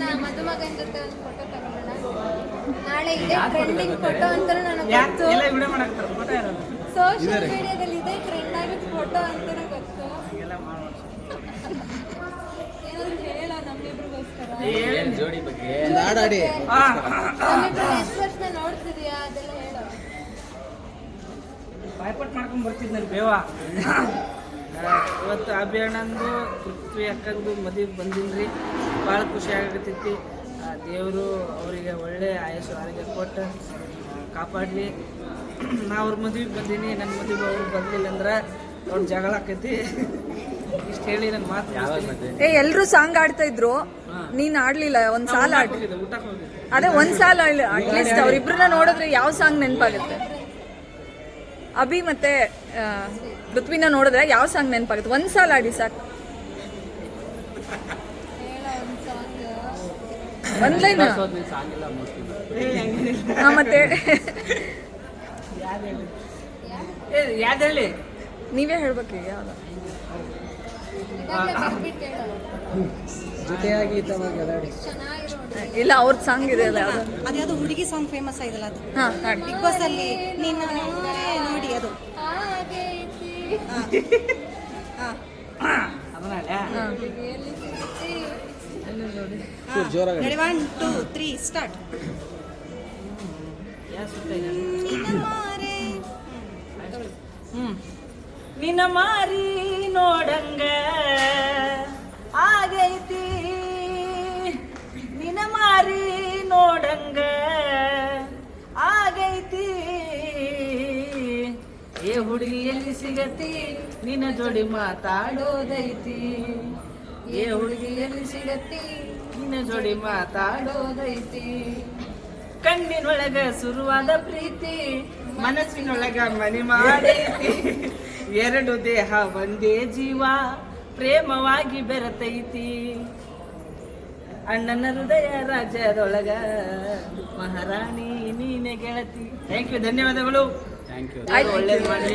ನನ್ನ ಮದುಮಗನ ಜೊತೆ ಒಂದು ಫೋಟೋ ತಗೊಳ್ಳೋಣ. ನಾಳೆ ಇದೆ ಟ್ರೆಂಡಿಂಗ್ ಫೋಟೋ ಅಂತ ನನಗೆ ಗೊತ್ತು. ವಿಡಿಯೋ ಮಾಡಾಕ್ತಾರೆ ಫೋಟೋ ಇರೋದು ಸೋಷಿಯಲ್ ಮೀಡಿಯಾದಲ್ಲಿ ಇದೆ ಟ್ರೆಂಡ್ ಆಗಿದ್ದ ಫೋಟೋ ಅಂತ ಗೊತ್ತು. ಏನಾದ್ರು ಹೇಳೋ ನಮ್ಮಿಬ್ರಿಗೋಸ್ಕರ. ಏನ್ ಜೋಡಿ ಬಗ್ಗೆ? ಒಂದು ಹಾಡಾಡಿ ಆ, ನಮ್ಮಿಬ್ರು ಎಷ್ಟು ವರ್ಷ ನೋಡ್ತಿದ್ಯಾ? ಅದೆಲ್ಲ ಹೇಳೋ. ಬಾಯ್ಪಾಟ್ ಮಾಡ್ಕೊಂಡ್ ಬೇವ. ಇವತ್ತು ಅಭಿಯಾಣಂದು ಪೃಥ್ವಿ ಅಕ್ಕಂದು ಮದುವೆಗೆ ಬಂದಿನ್ರಿ. ಭಾಳ ಖುಷಿ ಆಗತೈತಿ ದೇವರು ಅವರಿಗೆ ಒಳ್ಳೆ ಆಯಸ್ಸು ಆರೋಗ್ಯ ಕೊಟ್ಟು ಕಾಪಾಡಲಿ. ನಾ ಅವ್ರ ಮದುವೆಗೆ ಬಂದೀನಿ ನನ್ನ ಮದುವೆ ಅವ್ರು ಬರಲಿಲ್ಲ ಅಂದ್ರೆ ದೊಡ್ಡ ಜಗಳ ಆಕೈತಿ. ಇಷ್ಟು ಹೇಳಿ ನನ್ನ ಮಾತು. ಏ ಎಲ್ಲರೂ ಸಾಂಗ್ ಆಡ್ತಾ ಇದ್ರು. ನೀನ್ ಆಡ್ಲಿಲ್ಲ ಒಂದ್ ಸಾಲ ಆಡ್ಲಿಲ್ಲ ಅದೇ ಒಂದ್ ಸಾಲ ಅಟ್ಲೀಸ್ಟ್ ಅವ್ರಿಬ್ರನ್ನ ನೋಡಿದ್ರೆ ಯಾವ ಸಾಂಗ್ ನೆನಪಾಗುತ್ತೆ. ಅಭಿ ಮತ್ತೆ ಪೃಥ್ವಿನ ನೋಡಿದ್ರೆ ಯಾವ ಸಾಂಗ್ ನೆನಪಾಗುತ್ತೆ? ಒಂದ್ ಸಾಲ ಆಡಿ ಸಾಕು. ಒಂದು ಲೈನ್. ಹಂಗೇನಿಲ್ಲ. ಮತ್ತೆ ನೀವೇ ಹೇಳ್ಬೇಕು ಈಗ ಯಾವ್ದು? ಜೊತೆಯಾಗಿ. ಇಲ್ಲ ಅವ್ರ ಸಾಂಗ್ ಇದೆ ಅಲ್ಲ ಅದು ಅದ್ಯಾವುದು ಹುಡುಗಿ ಸಾಂಗ್ ಫೇಮಸ್ ಆಗಿದೆ ಅದು. ಹಾ ಬಿಗ್ ಬಾಸ್ ಅಲ್ಲಿ ನಿನ್ನ ನೋಡಿ ಅದು ಹಾಗೆ ಐತಿ ಹಾ ಅದನ್ನ ಹೇಳ ಹುಡುಗಿಯಲ್ಲಿ ಸಿಗುತ್ತೆ. ಚೂರು ಜೋರಾಗಿ ಹಾಡಿ. ಒನ್ ಟೂ ತ್ರೀ ಸ್ಟಾರ್ಟ್ ಯಾ ಸುತ್ತ ಇದೆ? ಹ್ಮ್ ನಿನ್ನ ಮಾರಿ ನೋಡಂಗ ಏ ಹುಡುಗಿ ಎಲ್ಲಿ ಸಿಗತಿ, ನಿನ್ನ ಜೋಡಿ ಮಾತಾಡೋದೈತಿ. ಏ ಹುಡುಗಿ ಎಲ್ಲಿ ಸಿಗತಿ, ನಿನ್ನ ಜೋಡಿ ಮಾತಾಡೋದೈತಿ. ಕಣ್ಣಿನೊಳಗ ಶುರುವಾದ ಪ್ರೀತಿ, ಮನಸ್ಸಿನೊಳಗ ಮನೆ ಮಾಡೈತಿ. ಎರಡು ದೇಹ ಒಂದೇ ಜೀವ, ಪ್ರೇಮವಾಗಿ ಬೆರತೈತಿ. ಅಣ್ಣನ ಹೃದಯ ರಾಜ್ಯದೊಳಗ, ಮಹಾರಾಣಿ ನೀನೆ ಗೆಳತಿ. ಥ್ಯಾಂಕ್ ಯು ಧನ್ಯವಾದಗಳು. ಥ್ಯಾಂಕ್ ಯು ಒಳ್ಳೇದು ಮಾಡಿ